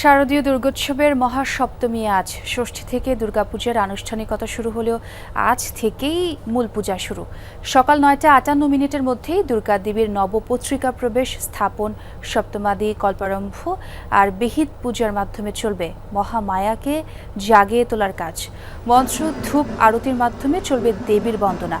শারদীয় দুর্গোৎসবের মহাসপ্তমী আজ। ষষ্ঠী থেকে দুর্গাপূজার আনুষ্ঠানিকতা শুরু হলেও আজ থেকেই মূল পূজা শুরু। সকাল নয়টা আটান্ন মিনিটের মধ্যেই দুর্গা দেবীর নবপত্রিকা প্রবেশ, স্থাপন, সপ্তমাদি, কল্পারম্ভ আর বিহিত পূজার মাধ্যমে চলবে। মহামায়াকে জাগিয়ে তোলার কাজ। মন্ত্র, ধূপ, আরতির মাধ্যমে চলবে দেবীর বন্দনা।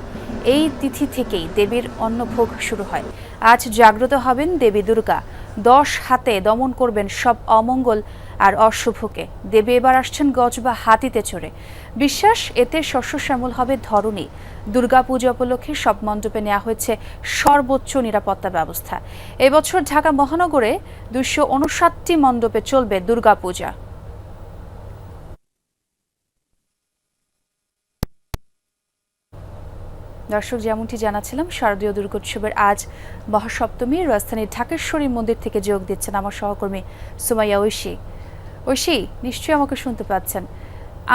এই তিথি থেকেই দেবীর অন্নভোগ শুরু হয়। আজ জাগ্রত হবেন দেবী দুর্গা। দশ হাতে দমন করবেন সব অমঙ্গল আর অশুভকে। দেবে এবার আসছেন গজ বা হাতিতে চড়ে। বিশ্বাস, এতে শস্য শ্যামল হবে ধরণী। দুর্গাপূজা উপলক্ষে সব মণ্ডপে নেওয়া হয়েছে সর্বোচ্চ নিরাপত্তা ব্যবস্থা। এবছর ঢাকা মহানগরে দুশো উনষাটটি মণ্ডপে চলবে দুর্গাপূজা। দর্শক, যেমনটি জানাচ্ছিলাম, শারদীয় দুর্গোৎসবের আজ মহাসপ্তমী। রাজধানীর ঢাকেশ্বরী মন্দির থেকে যোগ দিচ্ছেন আমার সহকর্মী সুমাইয়া ঐশী। ঐশী, নিশ্চয়ই আমাকে শুনতে পাচ্ছেন।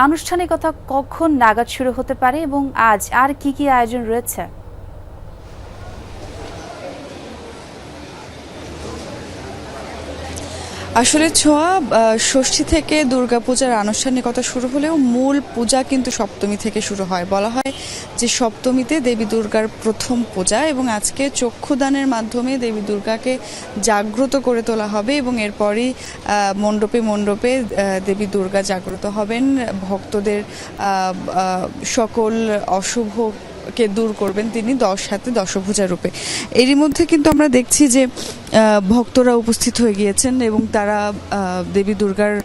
আনুষ্ঠানিকতা কখন নাগাদ শুরু হতে পারে এবং আজ আর কি কি আয়োজন রয়েছে? আসলে ছোঁয়া ষষ্ঠী থেকে দুর্গাপূজার আনুষ্ঠানিকতা শুরু হলেও মূল পূজা কিন্তু সপ্তমী থেকে শুরু হয়। বলা হয় যে সপ্তমীতে দেবী দুর্গার প্রথম পূজা এবং আজকে চক্ষুদানের মাধ্যমে দেবী দুর্গাকে জাগ্রত করে তোলা হবে এবং এরপরই মণ্ডপে মণ্ডপে দেবী দুর্গা জাগ্রত হবেন। ভক্তদের সকল অশুভ কে দূর করবেন তিনি দশ হাতে দশভুজা রূপে। এরই মধ্যে কিন্তু আমরা দেখছি যে ভক্তরা উপস্থিত হয়ে গিয়েছেন এবং তারা দেবী দুর্গার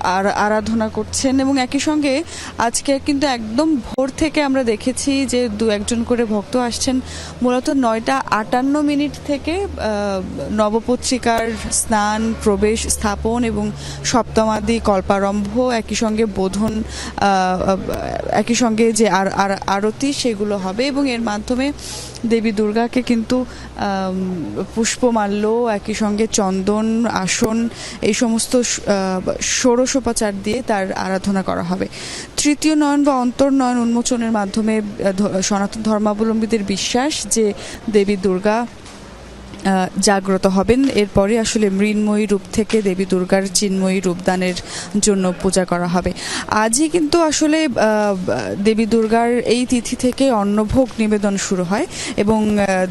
আর, আরাধনা করছেন এবং একই সঙ্গে আজকে কিন্তু একদম ভোর থেকে আমরা দেখেছি যে দু একজন করে ভক্ত আসছেন। মূলত নয়টা আটান্ন মিনিট থেকে নবপত্রিকার স্নান, প্রবেশ, স্থাপন এবং সপ্তমাদি কল্পারম্ভ, একই সঙ্গে বোধন একই সঙ্গে যে আর, আর- আরতি, সেগুলো হবে এবং এর মাধ্যমে দেবী দুর্গাকে কিন্তু পুষ্পমাল্য একই সঙ্গে চন্দন, আসন, এই সমস্ত ষোড়শোপাচার দিয়ে তার আরাধনা করা হবে। তৃতীয় নয়ন বা অন্তর্নয়ন উন্মোচনের মাধ্যমে সনাতন ধর্মাবলম্বীদের বিশ্বাস যে দেবী দুর্গা জাগ্রত হবেন। এরপরে আসলে মৃন্ময়ী রূপ থেকে দেবী দুর্গার চিন্ময়ী রূপদানের জন্য পূজা করা হবে। আজই কিন্তু আসলে দেবী দুর্গার এই তিথি থেকে অন্নভোগ নিবেদন শুরু হয় এবং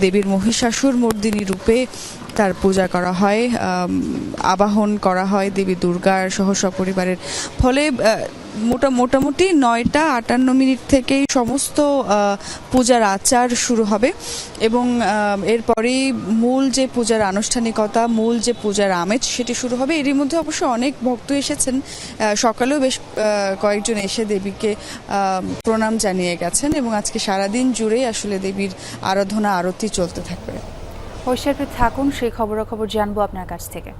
দেবীর মহিষাসুর মর্দিনী রূপে তার পূজা করা হয় আবাহন করা হয় দেবী দুর্গার সহ সপরিবারের ফলে মোটা, মোটামুটি নয়টা আটান্ন মিনিট থেকেই সমস্ত পূজার আচার শুরু হবে এবং এরপরেই মূল যে পূজার আনুষ্ঠানিকতা, মূল যে পূজার আমেজ সেটি শুরু হবে। এরই মধ্যে অবশ্য অনেক ভক্ত এসেছেন সকালেও বেশ কয়েকজন এসে দেবীকে প্রণাম জানিয়ে গেছেন এবং আজকে সারাদিন জুড়েই আসলে দেবীর আরাধনা, আরতি চলতে থাকবে। ঐশ্বর্যে থাকুন সেই খবরাখবর জানব আপনার কাছ থেকে।